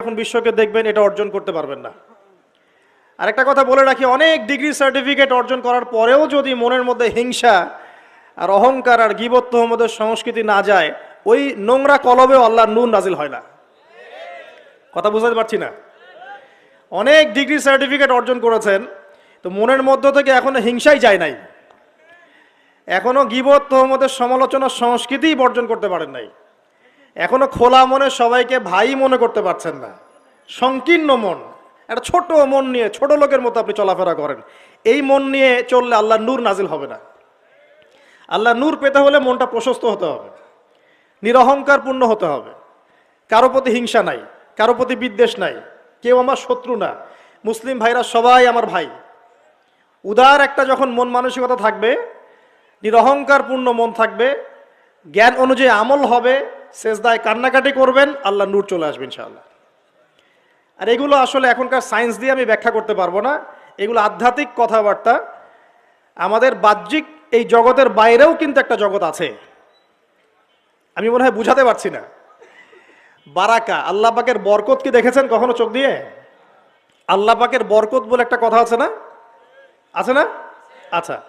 এখন বিশ্বকে দেখবেন, এটা অর্জন করতে পারবেন না। আরেকটা কথা বলে রাখি, অনেক ডিগ্রি সার্টিফিকেট অর্জন করার পরেও যদি মনের মধ্যে হিংসা আর অহংকার আর গিবত তহমদের সংস্কৃতি না যায়, ওই নোংরা কলবেও আল্লাহ নুন নাজিল হয় না। কথা বুঝতে পারছি না? অনেক ডিগ্রি সার্টিফিকেট অর্জন করেছেন, তো মনের মধ্য থেকে এখনও হিংসাই যায় নাই। এখনও গিবত তহমদের সমালোচনার সংস্কৃতিই বর্জন করতে পারেন নাই। এখনও খোলা মনে সবাইকে ভাই মনে করতে পারছেন না। সংকীর্ণ মন, একটা ছোট মন নিয়ে, ছোট লোকের মতো আপনি চলাফেরা করেন। এই মন নিয়ে চললে আল্লাহ নূর নাজিল হবে না। আল্লাহ নূর পেতে হলে মনটা প্রশস্ত হতে হবে। নিরহংকার পূর্ণ হতে হবে। কারও প্রতি হিংসা নাই, কারও প্রতি বিদ্বেষ নাই, কেউ আমার শত্রু না। মুসলিম ভাইরা সবাই আমার ভাই। উদার একটা যখন মন মানসিকতা থাকবে নিরহংকার পূর্ণ মন থাকবে, জ্ঞান অনুযায়ী আমল হবে শেষদায় কান্নাকাটি করবেন, আল্লাহ নূর চলে আসবে ইনশাআল্লাহ। আর এগুলো আসলে এখনকার সায়েন্স দিয়ে আমি ব্যাখ্যা করতে পারব না। এগুলো আধ্যাত্মিক কথাবার্তা। আমাদের বাহ্যিক এই জগতের বাইরেও কিন্তু একটা জগৎ আছে। আমি মনে হয় বুঝাতে পারছি না। বারাকা, আল্লাহ পাকের বরকত কি দেখেছেন কখনো চোখ দিয়ে? আল্লাহ পাকের বরকত বলে একটা কথা আছে না? আছে না? আচ্ছা।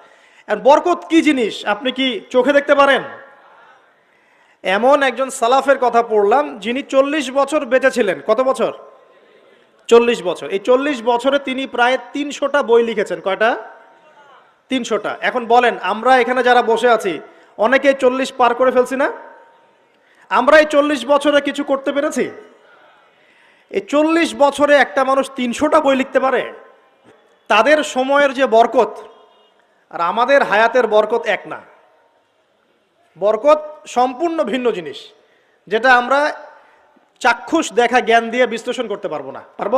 বরকত কি জিনিস? আপনি কি চোখে দেখতে পারেন? এমন একজন সালাফের কথা পড়লাম, যিনি চল্লিশ বছর বেঁচে ছিলেন কত বছর? চল্লিশ বছর। এই চল্লিশ বছরে তিনি প্রায় তিনশোটা বই লিখেছেন। কয়টা? তিনশোটা। এখন বলেন, আমরা এখানে যারা বসে আছি, অনেকে চল্লিশ পার করে ফেলছি না? আমরা এই চল্লিশ বছরে কিছু করতে পেরেছি? এই চল্লিশ বছরে একটা মানুষ তিনশোটা বই লিখতে পারে? তাদের সময়ের যে বরকত, আর আমাদের হায়াতের বরকত এক না। বরকত সম্পূর্ণ ভিন্ন জিনিস, যেটা আমরা চাক্ষুষ দেখা জ্ঞান দিয়ে বিশ্লেষণ করতে পারব না। পারব?